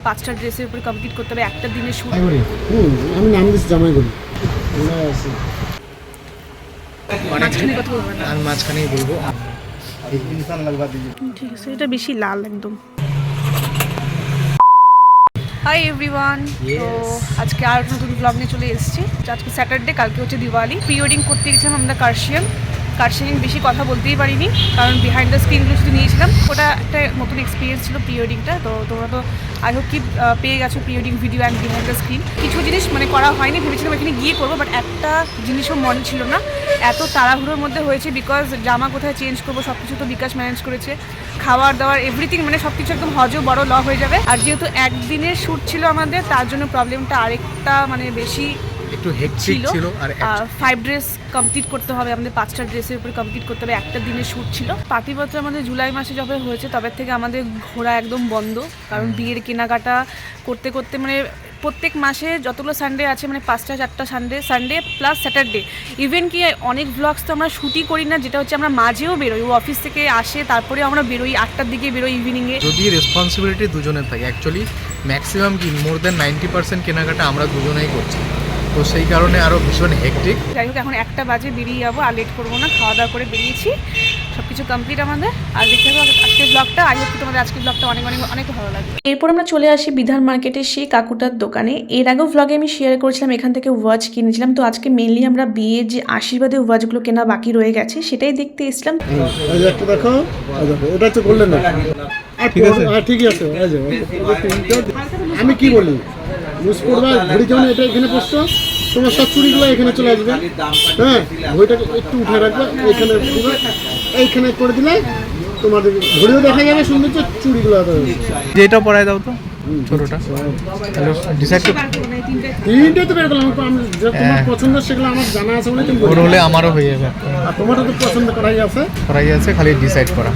পাঁচটা ড্রেসের উপরে কমপ্লিট করতে হবে একটা দিনে হুম আমি নাম দিচ্ছি জামাই করি আছে মাঝখানে কথা বলব না? আমি মাঝখানেই বলব। ঠিক আছে এটা বেশি লাল একদম। হাই এভরিওয়ান তো আজকে আর নতুন ব্লগ নিয়ে চলে এসেছি। আজকে স্যাটারডে কালকে হচ্ছে দিওয়ালি। প্রি ওয়েডিং করতে গেছিলাম আমরা কার্শিয়ান কার্শিয়ান বেশি কথা বলতেই পারিনি, কারণ বিহাইন্ড দ্য স্ক্রিনগুলো শুধু নিয়েছিলাম। ওটা একটা নতুন এক্সপিরিয়েন্স ছিল প্রি ওয়েডিংটা তো তোমরা তো আই হোপ কি পেয়ে গেছো pre wedding video and behind the screen কিছু জিনিস মানে করা হয়নি, ভেবেছিলাম এখানে গিয়ে করব বাট একটা জিনিসও মনে ছিল না। এত তাড়াহুড়োর মধ্যে হয়েছে বিকজ জামা কোথায় চেঞ্জ করব সব কিছু তো বিকাশ ম্যানেজ করেছে। খাওয়ার দাওয়ার এভরিথিং মানে সব কিছু একদম হজ বড় ল হয়ে যাবে। আর যেহেতু একদিনের শ্যুট ছিল আমাদের, তার জন্য প্রবলেমটা আরেকটা মানে বেশি একটু হেকটিক ছিল। আর ফাইভ ড্রেস কমপ্লিট করতে হবে আমাদের পাঁচটা ড্রেসের উপরে কমপ্লিট করতে হবে একটা দিনের শ্যুট ছিল। পাতিপত্র আমাদের জুলাই মাসে যবে হয়েছে তবে থেকে আমাদের ঘোরা একদম বন্ধ কারণ বিয়ের কেনাকাটা করতে করতে মানে প্রত্যেক মাসে যতগুলো সানডে আছে মানে পাঁচটা চারটা Sunday Sunday plus Saturday even কি অনেক ব্লগস তো আমরা শ্যুটই করি না যেটা হচ্ছে আমরা মাঝেও বেরোই ও অফিস থেকে আসে তারপরে আমরা বেরোই আটটার দিকে বেরোই ইভিনিংয়ে যদি রেসপন্সিবিলিটি দুজনের থাকে অ্যাকচুয়ালি ম্যাক্সিমাম কি মোর দেন নাইনটি পার্সেন্ট কেনাকাটা আমরা দুজনেই করছি। তো সেই কারণে আরও ভীষণ হেকটিক যাই হোক এখন একটা বাজে বেরিয়ে যাব। আর লেট করব না। খাওয়া দাওয়া করে বেরিয়েছি। সব কিছু কমপ্লিট আমাদের। আর দেখতে হবে আজকের ব্লগটা আই হোপ তোমাদের আজকের ব্লগটা অনেক অনেক অনেক ভালো লাগবে। এরপর আমরা চলে আসি বিধান মার্কেটের সেই কাকুটার দোকানে। এর আগেও ব্লগে আমি শেয়ার করেছিলাম এখান থেকে ওয়াচ কিনেছিলাম। তো আজকে মেনলি আমরা বিয়ের যে আশীর্বাদের ওয়াচগুলো কেনা বাকি রয়ে গেছে সেটাই দেখতে এসলাম একটা দেখো এই দেখো এটা হচ্ছে গোল্ডেন না আর ঠিক আছে। ঠিকই আছে আমি কি বলি? লুজ করবা ঘড়ি যখন এটা এখানে পড়ছো তোমার সব চুড়িগুলো এখানে চলে আসবে। হ্যাঁ ঘড়িটাকে একটু উঠে রাখবে এখানে এইখানে করে দিলে তোমাদের ঘড়িও দেখা যাবে চুড়িগুলো। যেটা পড়ায় দাও তো ছোটোটা। ডিসাইড তিনটে তো বের করলাম আমি তোমার হ্যাঁ। পছন্দ সেগুলো আমার জানা আছে বলে তুমি ওর হলে আমারও হয়ে যাবে। আর তোমারও তো পছন্দ করাই আছে। করাই আছে খালি ডিসাইড করা।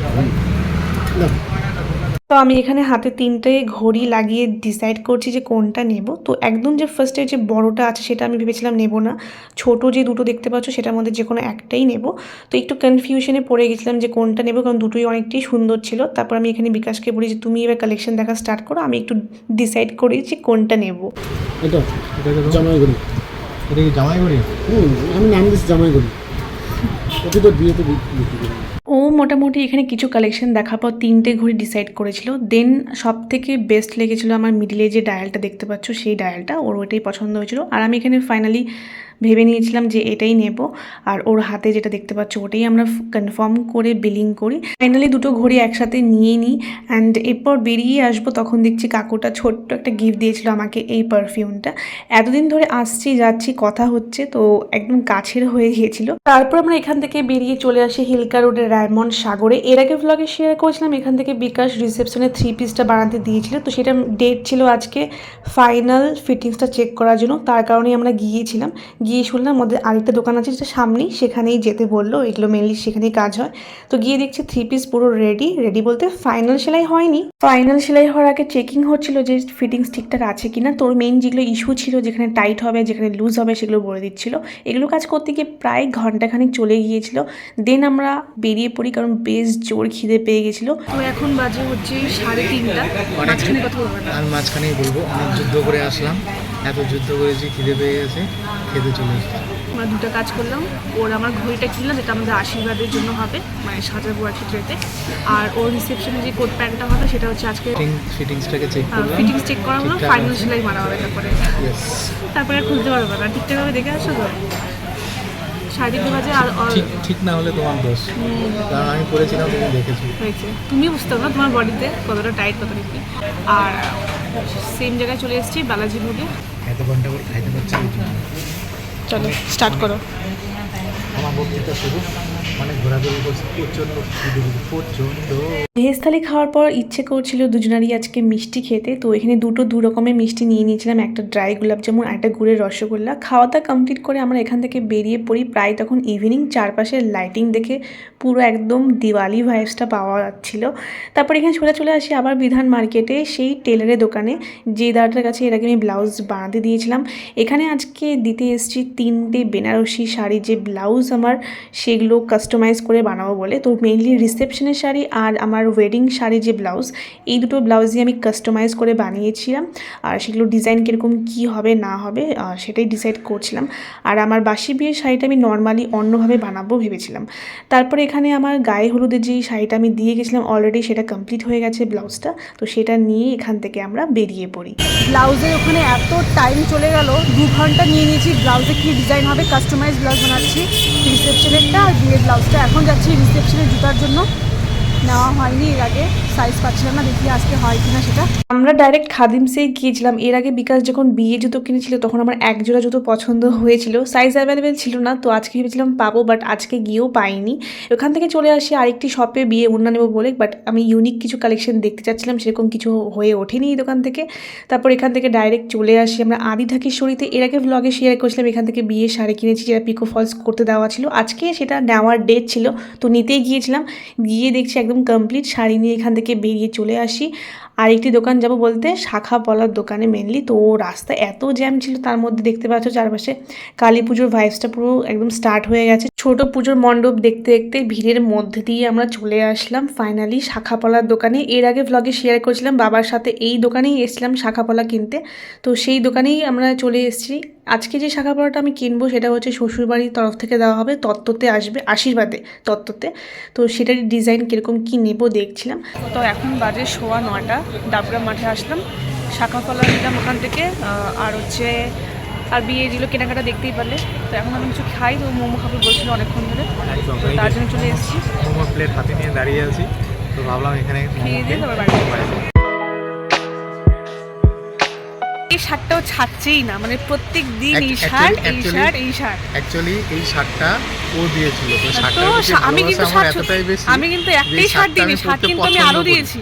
তো আমি এখানে হাতে তিনটে ঘড়ি লাগিয়ে ডিসাইড করছি যে কোনটা নেব। তো একদম যে ফার্স্টে যে বড়টা আছে সেটা আমি ভেবেছিলাম নেব না। ছোট যে দুটো দেখতে পাচ্ছ সেটার মধ্যে যে কোনো একটাই নেব। তো একটু কনফিউশনে পড়ে গেছিলাম যে কোনটা নেব কারণ দুটোই অনেকটাই সুন্দর ছিল। তারপর আমি এখানে বিকাশকে বলি যে, তুমি এবার কালেকশন দেখা স্টার্ট করো, আমি একটু ডিসাইড করি যে কোনটা নেব। এটা জামাই করি এটা কি জামাই হুম, আমি নাম দিচ্ছি জামাই করি ওকে তো বিয়েতে মোটামুটি এখানে কিছু কালেকশন দেখার পর তিনটে ঘড়ি ডিসাইড করেছিল। দেন সব থেকে বেস্ট লেগেছিল আমার মিডিলে যে ডায়ালটা দেখতে পাচ্ছ, সেই ডায়ালটা ওর ওটাই পছন্দ হয়েছিল। আর আমি এখানে ফাইনালি ভেবে নিয়েছিলাম যে এটাই নেব। আর ওর হাতে যেটা দেখতে পাচ্ছ, ওটাই আমরা কনফার্ম করে বিলিং করি। ফাইনালি দুটো ঘড়ি একসাথে নিয়ে নিই অ্যান্ড এরপর বেরিয়ে আসব, তখন দেখছি কাকুটা ছোট্ট একটা গিফট দিয়েছিল আমাকে এই পারফিউমটা এতদিন ধরে আসছি, যাচ্ছি, কথা হচ্ছে, তো একদম কাছের হয়ে গিয়েছিল। তারপর আমরা এখান থেকে বেরিয়ে চলে আসি হিলকা রোডের রায়মন্ড সাগরে। এর আগে ব্লগে শেয়ার করেছিলাম, এখান থেকে বিকাশ রিসেপশনে থ্রি পিসটা বানাতে দিয়েছিল। তো সেটা ডেট ছিল আজকে ফাইনাল ফিটিংসটা চেক করার জন্য, তার কারণেই আমরা গিয়েছিলাম। গিয়ে শুনলাম ওদের আরেকটা দোকান আছে যেটা সামনেই, সেখানেই যেতে বলল, এগুলো মেনলি সেখানেই কাজ হয়। তো গিয়ে দেখছি থ্রি পিস পুরো রেডি রেডি বলতে ফাইনাল সেলাই হয়নি। ফাইনাল সেলাই হওয়ার আগে চেকিং হচ্ছিল যে ফিটিংস ঠিকঠাক আছে কিনা। তোর মেন যেগুলো ইস্যু ছিল, যেখানে টাইট হবে, যেখানে লুজ হবে, সেগুলো বলে দিচ্ছিল। এগুলো কাজ করতে গিয়ে প্রায় ঘন্টাখানিক চলে গিয়েছিল। দেন আমরা বেরিয়ে পড়ি, কারণ বেশ জোর খিদে পেয়ে গেছিল। তো এখন বাজে হচ্ছে সাড়ে তিনটা। মাঝখানে কথা মাঝখানেই বলব, অনেক যুদ্ধ করে আসলাম। এত যুদ্ধ করেছি খিদে পেয়ে গেছে খেতে চলে এসেছি। আমরা দুটো কাজ করলাম। ওর আমার ঘড়িটা কিনলাম যেটা আমাদের আশীর্বাদের জন্য হবে মানে সাজাবো আর কি ট্রেতে আর ওর রিসেপশনে যে কোট প্যান্টটা হবে সেটা হচ্ছে আজকে ফিটিং ফিটিংসটাকে চেক করলাম। ফিটিংস চেক করা হলো ফাইনাল। সেলাই মারা হবে তারপরে। তারপরে আর খুলতে পারব না। ঠিকঠাকভাবে দেখে আসো তো? সাড়ে তিনটে বাজে আর আর ঠিক ঠিক না হলে তোমার দোষ। কারণ আমি পড়েছিলাম তুমি দেখেছ। হয়েছে। তুমি বুঝতে পারো তোমার বডিতে কতটা টাইট কতটা কি। আর সেম জায়গায় চলে এসেছি বালাজি ভোগে এত ঘণ্টা করে খাইতে পারছি চলো স্টার্ট করো। আমার বক্তৃতা শুরু। মানে ঘোরাঘুরি করছে প্রচণ্ড প্রচণ্ড। ভেজ খাওয়ার পর ইচ্ছে করছিল দুজনারই আজকে মিষ্টি খেতে, তো এখানে দুটো দু রকমের মিষ্টি নিয়ে নিয়েছিলাম, একটা ড্রাই গোলাপ আর একটা গুড়ের রসগোল্লা। খাওয়া দাওয়া কমপ্লিট করে আমরা এখান থেকে বেরিয়ে পড়ি, প্রায় তখন ইভিনিং চারপাশের লাইটিং দেখে পুরো একদম দিওয়ালি ভাইবসটা পাওয়া যাচ্ছিল। তারপর এখানে চলে চলে আসি আবার বিধান মার্কেটে সেই টেলারের দোকানে, যে দাদাটার কাছে এর আগে আমি ব্লাউজ বানাতে দিয়েছিলাম। এখানে আজকে দিতে এসেছি তিনটে বেনারসি শাড়ি, যে ব্লাউজ আমার সেগুলো কাস্টমাইজ করে বানাবো বলে। তো মেইনলি রিসেপশনের শাড়ি আর আমার ওয়েডিং শাড়ি যে ব্লাউজ এই দুটো ব্লাউজই আমি কাস্টমাইজ করে বানিয়েছিলাম। আর সেগুলো ডিজাইন কীরকম, কী হবে, না হবে সেটাই ডিসাইড করছিলাম। আর আমার বাসি বিয়ের শাড়িটা আমি নর্মালি অন্যভাবে বানাবো ভেবেছিলাম। তারপরে এখানে আমার গায়ে হলুদের যেই শাড়িটা আমি দিয়ে গেছিলাম অলরেডি সেটা কমপ্লিট হয়ে গেছে ব্লাউজটা তো সেটা নিয়ে এখান থেকে আমরা বেরিয়ে পড়ি। ব্লাউজে ওখানে এত টাইম চলে গেল, দু ঘণ্টা নিয়ে নিয়েছি। ব্লাউজে কি ডিজাইন হবে কাস্টমাইজ ব্লাউজ বানাচ্ছি রিসেপশনেরটা আর বিয়ের ব্লাউজটা এখন যাচ্ছি রিসেপশনের জুতার জন্য। নেওয়া হয়নি এর আগে। সাইজ পাচ্ছিলাম না, দেখি আজকে হয় কিনা সেটা। আমরা ডাইরেক্ট খাদিমসেই গিয়েছিলাম। এর আগে বিকাশ যখন বিয়ে জুতো কিনেছিল, তখন আমার এক জোড়া জুতো পছন্দ হয়েছিল। সাইজ অ্যাভেলেবেল ছিল না, তো আজকে ভেবেছিলাম পাবো বাট আজকে গিয়েও পাইনি। ওখান থেকে চলে আসি আরেকটি শপে বিয়ে ওড়না নেব বলে বাট আমি ইউনিক কিছু কালেকশন দেখতে চাচ্ছিলাম, সেরকম কিছু হয়ে ওঠেনি এই দোকান থেকে। তারপর এখান থেকে ডাইরেক্ট চলে আসি আমরা আদি ঢাকেশ্বরীতে এর আগে ব্লগে শেয়ার করেছিলাম, এখান থেকে বিয়ে শাড়ি কিনেছি, যেটা পিকো ফলস করতে দেওয়া ছিল। আজকে সেটা নেওয়ার ডেট ছিল, তো নিতেই গিয়েছিলাম। গিয়ে দেখছি একদম কমপ্লিট শাড়ি নিয়ে এখান থেকে বেরিয়ে চলে আসি। আর একটি দোকান যাব বলতে শাখা পলার দোকানে মেনলি তো রাস্তা এত জ্যাম ছিল, তার মধ্যে দেখতে পাচ্ছ চারপাশে কালী পুজোর ভাইবসটা পুরো একদম স্টার্ট হয়ে গেছে। ছোট পুজোর মণ্ডপ দেখতে দেখতে ভিড়ের মধ্যে দিয়ে আমরা চলে আসলাম। ফাইনালি শাখা পলার দোকানে। এর আগে ভ্লগে শেয়ার করেছিলাম, বাবার সাথে এই দোকানেই এসেছিলাম শাখা পলা কিনতে। তো সেই দোকানেই আমরা চলে এসেছি। আজকে যে শাখা পলাটা আমি কিনবো সেটা হচ্ছে শ্বশুরবাড়ির তরফ থেকে দেওয়া হবে তত্ত্বতে আসবে আশীর্বাদে তত্ত্বতে। তো সেটার ডিজাইন কীরকম কী নেব দেখছিলাম। তো এখন বাজে সোয়া নটা ডাবগ্রাম মাঠে আসলাম। শাখা ফলা নিলাম ওখান থেকে আর হচ্ছে আর বিয়ে যেগুলো কেনাকাটা দেখতেই পারলে। তো এখন আমি কিছু খাই তো মোমো খাবে বলছিল অনেকক্ষণ ধরে। তার জন্য চলে এসেছি। মোমো প্লেট হাতে নিয়ে দাঁড়িয়ে আছি। তো ভাবলাম এখানে খেয়ে দিয়ে তারপর বাড়ি এই শার্টটাও ছাড়ছেই না। মানে প্রত্যেক দিন এই শার্ট এই শার্ট এই শার্ট। অ্যাকচুয়ালি এই শার্টটা ও দিয়েছিল। তো তো শার্টটার প্রতি শা- আমি কিন্তু শার্ট আমি কিন্তু একটাই শার্ট শার্টটা দিইনি শার্ট কিন্তু আমি আরও দিয়েছি।